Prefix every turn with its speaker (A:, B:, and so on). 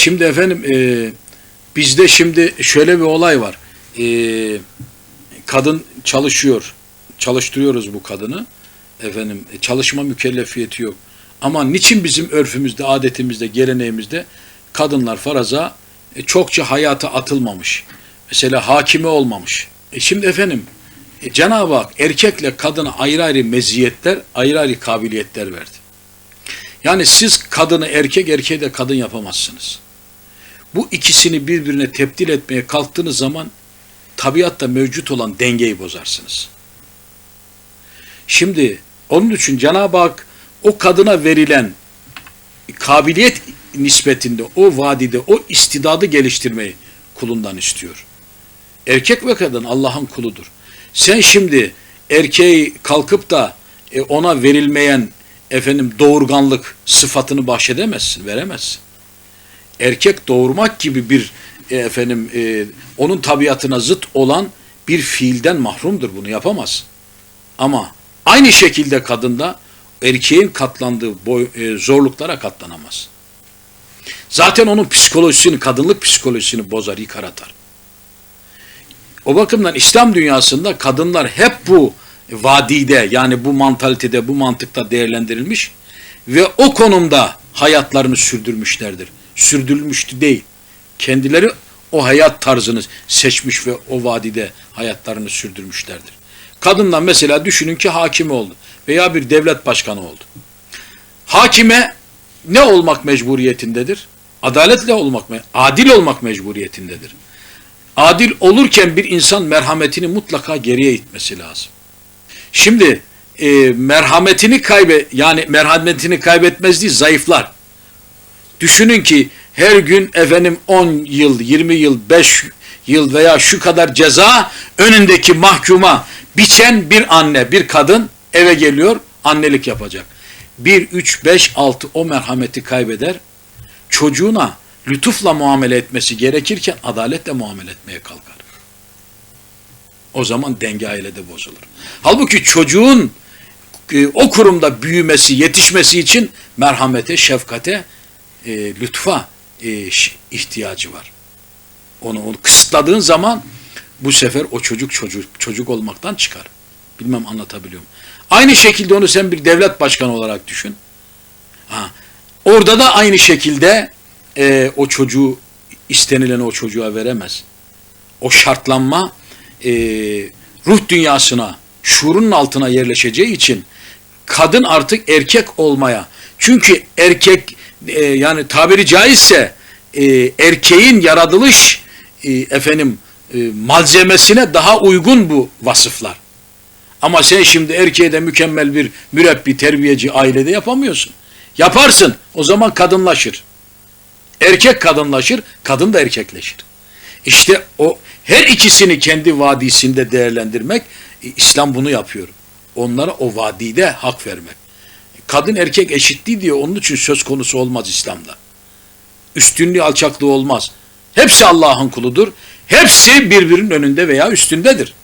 A: Şimdi efendim e, bizde şimdi şöyle bir olay var. E, kadın çalışıyor. Çalıştırıyoruz bu kadını. Efendim e, çalışma mükellefiyeti yok. Ama niçin bizim örfümüzde, adetimizde, geleneğimizde kadınlar faraza e, çokça hayata atılmamış. Mesela hakime olmamış. E şimdi efendim e, Cenab-ı Hak erkekle kadına ayrı ayrı meziyetler, ayrı ayrı kabiliyetler verdi. Yani siz kadını erkek, erkeği de kadın yapamazsınız. Bu ikisini birbirine tebdil etmeye kalktığınız zaman tabiatta mevcut olan dengeyi bozarsınız. Şimdi onun için Cenab-ı Hak o kadına verilen kabiliyet nispetinde o vadide o istidadı geliştirmeyi kulundan istiyor. Erkek ve kadın Allah'ın kuludur. Sen şimdi erkeği kalkıp da e, ona verilmeyen efendim doğurganlık sıfatını bahşedemezsin, veremezsin. Erkek doğurmak gibi bir e, efendim e, onun tabiatına zıt olan bir fiilden mahrumdur bunu yapamaz. Ama aynı şekilde kadında erkeğin katlandığı boy, e, zorluklara katlanamaz. Zaten onun psikolojisini, kadınlık psikolojisini bozar, yıkar atar. O bakımdan İslam dünyasında kadınlar hep bu vadide yani bu mantalitede, bu mantıkta değerlendirilmiş ve o konumda hayatlarını sürdürmüşlerdir. Sürdürülmüştü değil. Kendileri o hayat tarzını seçmiş ve o vadide hayatlarını sürdürmüşlerdir. Kadından mesela düşünün ki hakim oldu veya bir devlet başkanı oldu. Hakime ne olmak mecburiyetindedir? Adaletle olmak, adil olmak mecburiyetindedir. Adil olurken bir insan merhametini mutlaka geriye itmesi lazım. Şimdi e, merhametini kaybe yani merhametini kaybetmez değil zayıflar. Düşünün ki her gün efendim 10 yıl, 20 yıl, 5 yıl veya şu kadar ceza önündeki mahkuma biçen bir anne, bir kadın eve geliyor, annelik yapacak. 1, 3, 5, 6 o merhameti kaybeder. Çocuğuna lütufla muamele etmesi gerekirken adaletle muamele etmeye kalkar. O zaman denge ailede bozulur. Halbuki çocuğun e, o kurumda büyümesi, yetişmesi için merhamete, şefkate, e, lütfa e, ihtiyacı var. Onu, onu kısıtladığın zaman bu sefer o çocuk çocuk çocuk olmaktan çıkar. Bilmem anlatabiliyorum. Aynı şekilde onu sen bir devlet başkanı olarak düşün. Ha, orada da aynı şekilde e, o çocuğu istenileni o çocuğa veremez. O şartlanma e, ruh dünyasına, şuurun altına yerleşeceği için kadın artık erkek olmaya. Çünkü erkek e, yani tabiri caizse e, erkeğin yaratılış e, efendim e, malzemesine daha uygun bu vasıflar. Ama sen şimdi erkeğe de mükemmel bir mürebbi, terbiyeci ailede yapamıyorsun. Yaparsın o zaman kadınlaşır. Erkek kadınlaşır, kadın da erkekleşir. İşte o her ikisini kendi vadisinde değerlendirmek İslam bunu yapıyor. Onlara o vadide hak vermek. Kadın erkek eşitliği diye onun için söz konusu olmaz İslam'da. Üstünlüğü alçaklığı olmaz. Hepsi Allah'ın kuludur. Hepsi birbirinin önünde veya üstündedir.